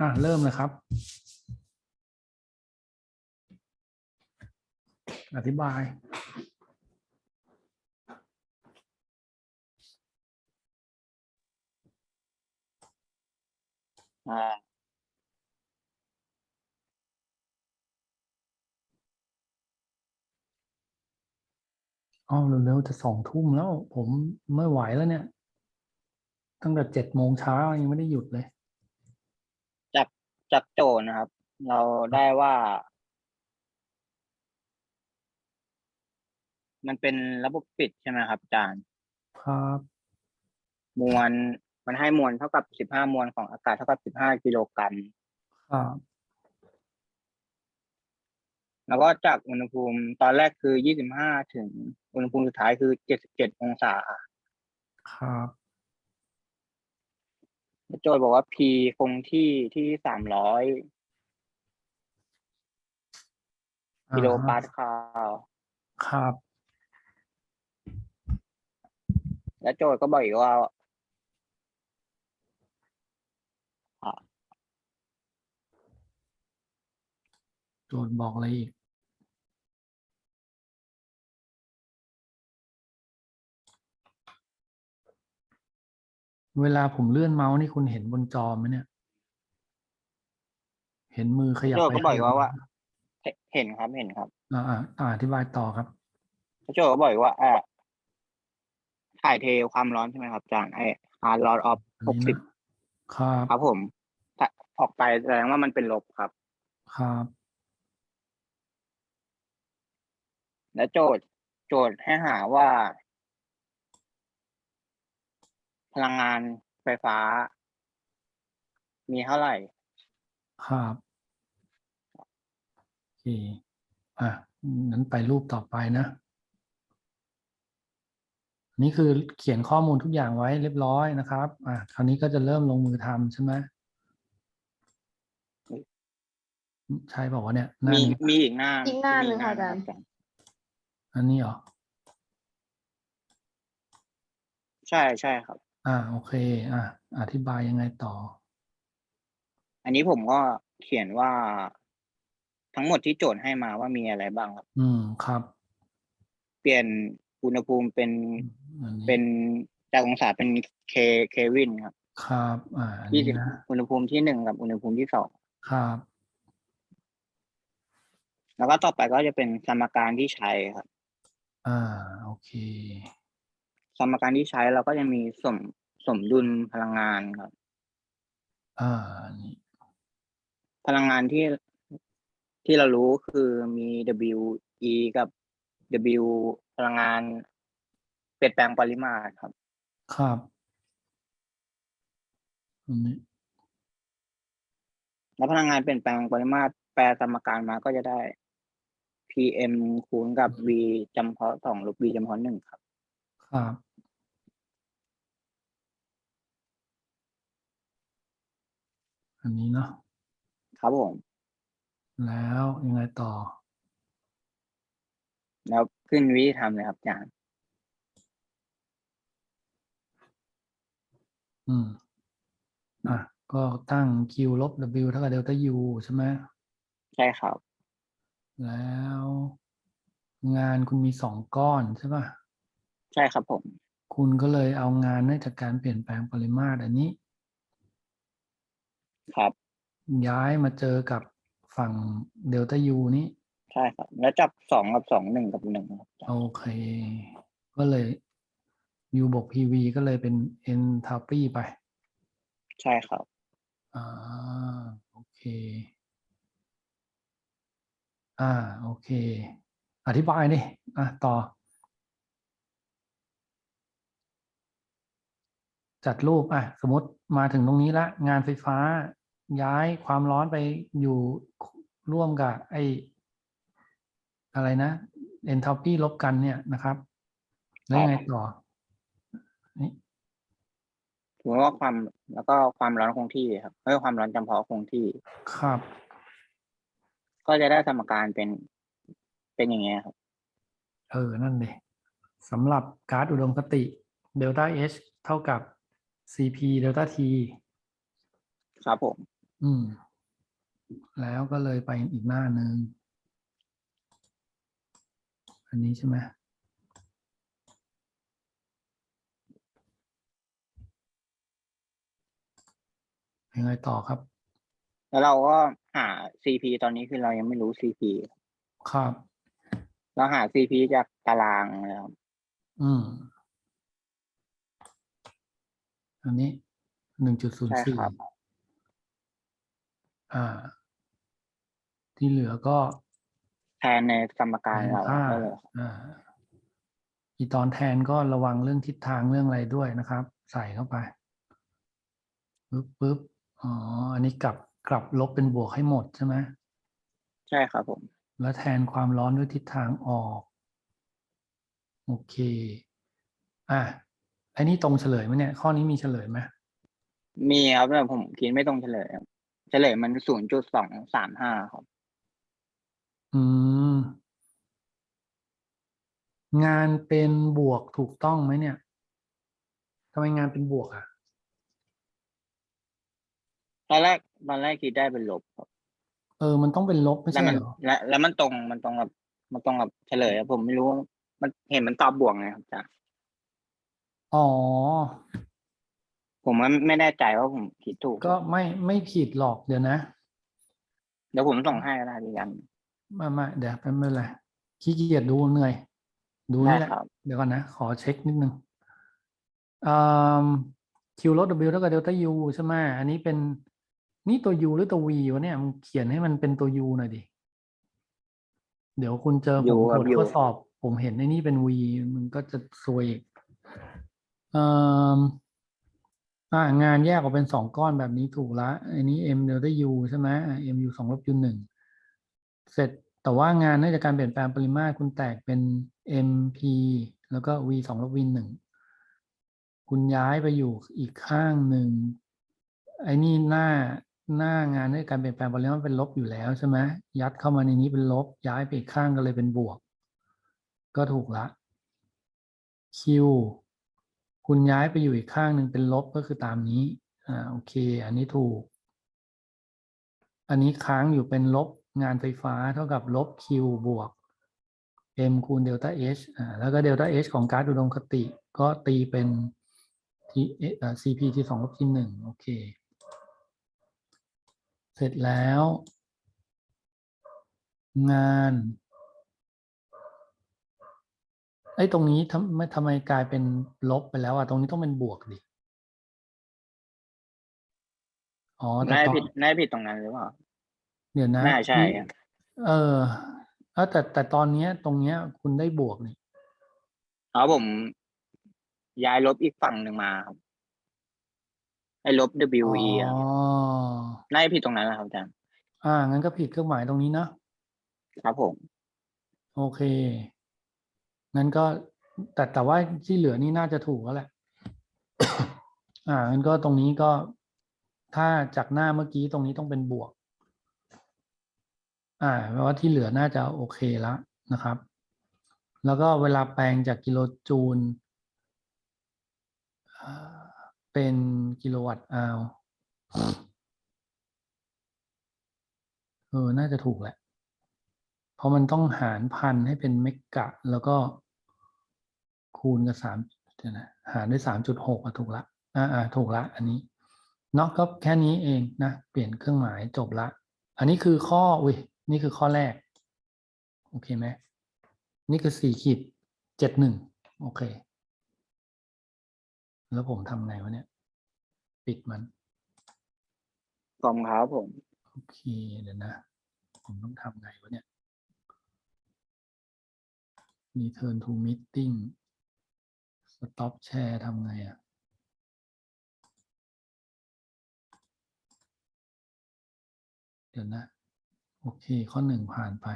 อะเริ่มเลยครับ อธิบาย อ่าอ๋อเร็วๆจะสองทุ่มแล้ว ผมไม่ไหวแล้วเนี่ย ตั้งแต่เจ็ดโมงเช้ายังไม่ได้หยุดเลย จากจากโจทย์นะครับ เราได้ว่า มันเป็นระบบปิดใช่ไหมครับอาจารย์ ครับมวลมันให้มวลเท่ากับสิบห้ามวลของอากาศเท่ากับสิบห้ากิโลกรัม ครับแล้วก็จากอุณหภูมิตอนแรกคือยี่สิบห้าถึงอุณหภูมิสุดท้ายคือเจ็ดสิบเจ็ดองศา ครับแล้ว โจทย์บอกว่า P คงที่ที่สามร้อยกิโลปาสคาลครับ และโจทย์ก็บอกอีกว่าโจทย์บอกอะไรอีก เวลาผมเลื่อนเมาส์นี่คุณเห็นบนจอไหมเนี่ย เห็นมือขยับโจทย์ไปก็บอกอีกว่าขยัว่ามาเห็นเห็นครับเห็นครับ อ่าอ่าอ่าอธิบายต่อครับแล้วโจทย์ก็บอกอีกว่าอ่าถ่ายเทความร้อนใช่ไหมครับอาจารย์ไอ hard loss of อันหกนี้สิบนะครับครับผมถ้าออกไปแสดงว่ามันเป็นลบครับ ครับ และโจทย์โจทย์ให้หาว่า พลังงานไฟฟ้า มีเท่าไหร่ ครับโอเคอะนั้นไปรูปต่อไปนะ นี่คือเขียนข้อมูลทุกอย่างไว้เรียบร้อยนะครับ อะคราวนี้ก็จะเริ่มลงมือทำใช่ไหมใช่บอกว่าวะเนี่ยหน้ามีนี้มีอีกหน้าอีกหน้ามีหนึ่งค่ะอาจารย์หนึ่งอันนี้เหรอ ใช่ใช่ครับ อ่าโอเค อะอธิบายยังไงต่อ อันนี้ผมก็เขียนว่าทั้งหมดที่โจทย์ให้มาว่ามีอะไรบ้างครับ อืมครับ เปลี่ยนอุณหภูมิเป็นอันนี้เป็นจากองศาเป็นเคเควินครับครับ อ่าอันยี่นี้สิบนะอุณหภูมิที่หนึ่งกับอุณหภูมิที่สองครับ แล้วก็ต่อไปก็จะเป็นสมการที่ใช้ครับ อ่า โอเค สมการที่ใช้เราก็จะมีสมสมดุลพลังงานครับ อ่าอันนี้พลังงานที่ที่เรารู้คือมี W E กับ W พลังงาน เปลี่ยนแปลงปริมาตรครับ ครับอันนี้แล้วพลังงานเปลี่ยนแปลงปริมาตรแปลสมการมาก็จะได้ PM คูณกับ V จำเพาะสองลบ V จำเพาะหนึ่งครับ ครับ อันนี้เนาะครับผม แล้วยังไงต่อ แล้วขึ้นวิธีทำเลยครับอาจารย์อืม อะ ก็ตั้ง q ลบ w เท่ากับเดลต้า u ใช่ไหมใช่ครับ แล้วงานคุณมีสองก้อนใช่ป่ะ ใช่ครับผม คุณก็เลยเอางานเนื่องจากการเปลี่ยนแปลงปริมาตรอันนี้ ครับ ย้ายมาเจอกับฝั่งเดลต้า u นี้ใช่ครับ แล้วจับสองกับสองหนึ่งกับหนึ่งครับอาจารย์โอเค ก็เลย u บวก pv ก็เลยเป็น enthalpy ไป ใช่ครับ อ่า โอเค อ่า โอเค อธิบายดิอะ ต่อ จัดรูปอะสมมติมาถึงตรงนี้ละงานไฟฟ้า ย้ายความร้อนไปอยู่ร่วมกับไออะไรนะ enthalpy ลบกันเนี่ยนะครับ แล้วยังไงต่อนี่ถือว่าความแล้วก็ความร้อนคงที่ครับเพื่อความร้อนจำเพาะคงที่ ครับ ก็จะได้สมการเป็นเป็นอย่างเงี้ยครับ เออ นั่นเลยสำหรับการ์ดอุดมคติเดลต้า H เท่ากับ CP เดลต้า T ครับผม อืม แล้วก็เลยไปอีกหน้าหนึ่ง อันนี้ใช่ไหมยังไงต่อครับ แล้วเราก็หา CP ตอนนี้คือเรายังไม่รู้ CP ครับ เราหา CP จากตารางนะครับ อืม อันนี้หนึ่งจุดศูนย์ใช่สี่ครับอ่า ที่เหลือก็แทนในสมการเราค่าได้เลยอ่าอีตอนแทนก็ระวังเรื่องทิศทางเรื่องอะไรด้วยนะครับ ใส่เข้าไปปึ๊บปึ๊บอ๋อ อันนี้กลับกลับลบเป็นบวกให้หมดใช่ไหมใช่ครับผม แล้วแทนความร้อนด้วยทิศทางออก โอเค อะ อันนี้ตรงเฉลยไหมเนี่ย ข้อนี้มีเฉลยไหมมีครับแต่ผมคิดไม่ตรงเฉลยครับเฉลยมันศูนย์จุดสองสามห้าครับ อืม งานเป็นบวกถูกต้องไหมเนี่ยทำไมงานเป็นบวกอะ ตอนแรกตอนแรกคิดได้เป็นลบครับเออ มันต้องเป็นลบไม่แล้วใช่มันเหรอและแล้วมันตรงมันตรงกับมันตรงกับเฉลยอะผมไม่รู้ว่ามันเห็นมันตอบบวกไงครับอาจารย์ อ๋อ ผมว่าไม่แน่ใจว่าผมคิดถูก ก็ไม่ไม่ผิดหรอกเดี๋ยวนะ เดี๋ยวผมส่งให้ก็ได้ดีกันมามาเดี๋ยวแป๊บไม่เป็นไรขี้เกียจดูเหนื่อย ดูนี่แหละได้ครับ เดี๋ยวก่อนนะ ขอเช็คนิดนึงอ่า Q ลด W เท่ากับเดลต้า U ใช่ไหมอันนี้เป็นนี่ตัว U หรือตัว V วะเนี่ยมึงเขียนให้มันเป็นตัว U หน่อยดิ เดี๋ยวคุณเจอผม U ครับกด U ข้อสอบ ผมเห็นในนี่เป็น V มันก็จะซวยอีก อ่างานแยกออกเป็นสองก้อนแบบนี้ถูกละอันนี้ M เดลต้า U ใช่ไหม M U สองลบ U หนึ่งเสร็จแต่ว่างานเนื่องจากการเปลี่ยนแปลงปริมาตรคุณแตกเป็น MP แล้วก็ V สองลบ V หนึ่งคุณย้ายไปอยู่อีกข้างหนึ่งไอ้นี่หน้าหน้างานเนื่องจากการเปลี่ยนแปลงปริมาตรเป็นลบอยู่แล้วใช่ไหมยัดเข้ามาในนี้เป็นลบ ย้ายไปอีกข้างก็เลยเป็นบวก ก็ถูกละ Q คุณย้ายไปอยู่อีกข้างหนึ่งเป็นลบก็คือตามนี้ อ่า โอเค อันนี้ถูก อันนี้ค้างอยู่เป็นลบงานไฟฟ้าเท่ากับลบ Q บวก M คูณเดลต้า H อ่า แล้วก็เดลต้า H ของก๊าซอุดมคติ ก็ตีเป็น T เอ่อ CP ที่สองลบที่หนึ่งโอเค เสร็จแล้ว งาน ไอ้ยตรงนี้ทำไม่ทำไมกลายเป็นลบไปแล้วอะตรงนี้ต้องเป็นบวกดิอ๋อแต่น่าตจะอนผิดน่าจะผิดตรงนั้นหรือเปล่า เดี๋ยวนะน่าใช่ที่ครับเออเออแต่แต่ตอนเนี้ย ตรงเนี้ย คุณได้บวกนี่เอาผม ย้ายลบอีกฝั่งหนึ่งมาครับไอ้ลบ WE อะอ๋อน่าจะผิดตรงนั้นแหละครับอาจารย์อ่างั้นก็ผิดเครื่องหมายตรงนี้เนอะครับผม โอเค งั้นก็แต่แต่ว่าที่เหลือนี่น่าจะถูกแล้วแหละ อ่างั้นก็ตรงนี้ก็ถ้าจากหน้าเมื่อกี้ตรงนี้ต้องเป็นบวก อ่าแปลว่าที่เหลือน่าจะโอเคแล้วนะครับ แล้วก็เวลาแปลงจากกิโลจูลเป็นกิโลวัตต์อาวเออ น่าจะถูกแหละ เพราะมันต้องหารพันให้เป็นเมกะ แล้วก็ คูณกับสามเดี๋ยวนะหารด้วยสามจุดหกอะถูกละอ่าอ่าถูกละอันนี้เนาะก็แค่นี้เองนะเปลี่ยนเครื่องหมายจบละ อันนี้คือข้ออุ้ยนี่คือข้อแรก โอเคไหมนี่คือสี่ขีดเจ็ดหนึ่งโอเค แล้วผมทำไงวะเนี่ย ปิดมันขอบคุณครับผม โอเคเดี๋ยวนะ ผมต้องทำไงวะเนี่ย return to meeting stop share ทำไงอะเดี๋ยวนะ โอเค ข้อหนึ่งผ่านไป